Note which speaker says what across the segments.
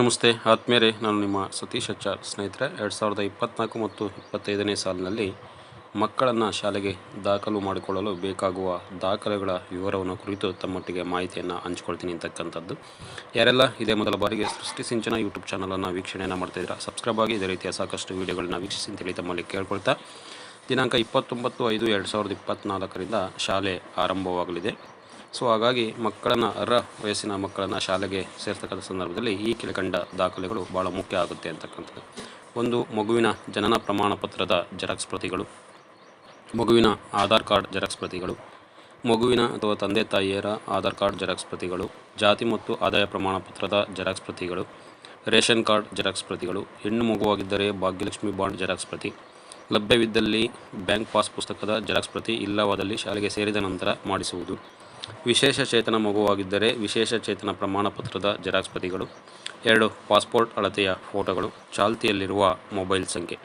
Speaker 1: ನಮಸ್ತೆ. ಆತ್ಮೀಯರೇ, ನಾನು ನಿಮ್ಮ ಸತೀಶ್ ಆಚಾರ್ ಸ್ನೇಹಿತರೆ, ಎರಡು ಸಾವಿರದ ಇಪ್ಪತ್ತ್ನಾಲ್ಕು ಮತ್ತು ಇಪ್ಪತ್ತೈದನೇ ಸಾಲಿನಲ್ಲಿ ಮಕ್ಕಳನ್ನು ಶಾಲೆಗೆ ದಾಖಲು ಮಾಡಿಕೊಳ್ಳಲು ಬೇಕಾಗುವ ದಾಖಲೆಗಳ ವಿವರವನ್ನು ಕುರಿತು ತಮ್ಮೊಟ್ಟಿಗೆ ಮಾಹಿತಿಯನ್ನು ಹಂಚ್ಕೊಳ್ತೀನಿ ಅಂತಕ್ಕಂಥದ್ದು. ಯಾರೆಲ್ಲ ಇದೇ ಮೊದಲ ಬಾರಿಗೆ ಸೃಷ್ಟಿ ಸಿಂಚನ ಯೂಟ್ಯೂಬ್ ಚಾನಲನ್ನು ವೀಕ್ಷಣೆಯನ್ನು ಮಾಡ್ತಾಯಿದ್ದೀರಾ ಸಬ್ಸ್ಕ್ರೈಬ್ ಆಗಿ ಇದೇ ರೀತಿಯ ಸಾಕಷ್ಟು ವೀಡಿಯೋಗಳನ್ನ ವೀಕ್ಷಿಸಿ ಅಂತೇಳಿ ತಮ್ಮಲ್ಲಿ ಕೇಳ್ಕೊಳ್ತಾ ದಿನಾಂಕ ಇಪ್ಪತ್ತೊಂಬತ್ತು ಐದು ಎರಡು ಸಾವಿರದ ಇಪ್ಪತ್ತ್ನಾಲ್ಕರಿಂದ ಶಾಲೆ ಆರಂಭವಾಗಲಿದೆ. ಸೊ, ಹಾಗಾಗಿ ಮಕ್ಕಳನ್ನು, ಅರ್ಹ ವಯಸ್ಸಿನ ಮಕ್ಕಳನ್ನು ಶಾಲೆಗೆ ಸೇರ್ತಕ್ಕಂಥ ಸಂದರ್ಭದಲ್ಲಿ ಈ ಕೆಳಕಂಡ ದಾಖಲೆಗಳು ಭಾಳ ಮುಖ್ಯ ಆಗುತ್ತೆ ಅಂತಕ್ಕಂಥದ್ದು. ಒಂದು, ಮಗುವಿನ ಜನನ ಪ್ರಮಾಣ ಪತ್ರದ ಜೆರಾಕ್ಸ್ ಪ್ರತಿಗಳು. ಮಗುವಿನ ಆಧಾರ್ ಕಾರ್ಡ್ ಜೆರಾಕ್ಸ್ ಪ್ರತಿಗಳು. ಮಗುವಿನ ಅಥವಾ ತಂದೆ ತಾಯಿಯರ ಆಧಾರ್ ಕಾರ್ಡ್ ಜೆರಾಕ್ಸ್ ಪ್ರತಿಗಳು. ಜಾತಿ ಮತ್ತು ಆದಾಯ ಪ್ರಮಾಣ ಪತ್ರದ ಜೆರಾಕ್ಸ್ ಪ್ರತಿಗಳು. ರೇಷನ್ ಕಾರ್ಡ್ ಜೆರಾಕ್ಸ್ ಪ್ರತಿಗಳು. ಹೆಣ್ಣು ಮಗುವಾಗಿದ್ದರೆ ಭಾಗ್ಯಲಕ್ಷ್ಮಿ ಬಾಂಡ್ ಜೆರಾಕ್ಸ್ ಪ್ರತಿ. ಲಭ್ಯವಿದ್ದಲ್ಲಿ ಬ್ಯಾಂಕ್ ಪಾಸ್ ಪುಸ್ತಕದ ಜೆರಾಕ್ಸ್ ಪ್ರತಿ ಇಲ್ಲವಾದಲ್ಲಿ ಶಾಲೆಗೆ ಸೇರಿದ ನಂತರ ಮಾಡಿಸುವುದು. ವಿಶೇಷ ಚೇತನ ಮಗುವಾಗಿದ್ದರೆ ವಿಶೇಷ ಚೇತನ ಪ್ರಮಾಣ ಪತ್ರದ ಜೆರಾಕ್ಸ್ ಪ್ರತಿಗಳು. ಎರಡು, ಪಾಸ್ಪೋರ್ಟ್ ಅಳತೆಯ ಫೋಟೋಗಳು, ಚಾಲ್ತಿಯಲ್ಲಿರುವ ಮೊಬೈಲ್ ಸಂಖ್ಯೆ.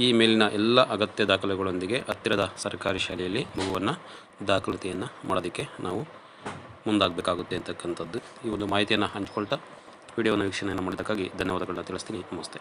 Speaker 1: ಈ ಮೇಲಿನ ಎಲ್ಲ ಅಗತ್ಯ ದಾಖಲೆಗಳೊಂದಿಗೆ ಹತ್ತಿರದ ಸರ್ಕಾರಿ ಶಾಲೆಯಲ್ಲಿ ಮಗುವನ್ನು ದಾಖಲಾತಿಯನ್ನು ಮಾಡೋದಕ್ಕೆ ನಾವು ಮುಂದಾಗಬೇಕಾಗುತ್ತೆ ಅಂತಕ್ಕಂಥದ್ದು. ಈ ಒಂದು ಮಾಹಿತಿಯನ್ನು ಹಂಚಿಕೊಳ್ತಾ ವಿಡಿಯೋನ ವೀಕ್ಷಣೆಯನ್ನು ಮಾಡೋದಕ್ಕಾಗಿ ಧನ್ಯವಾದಗಳನ್ನ ತಿಳಿಸ್ತೀನಿ. ನಮಸ್ತೆ.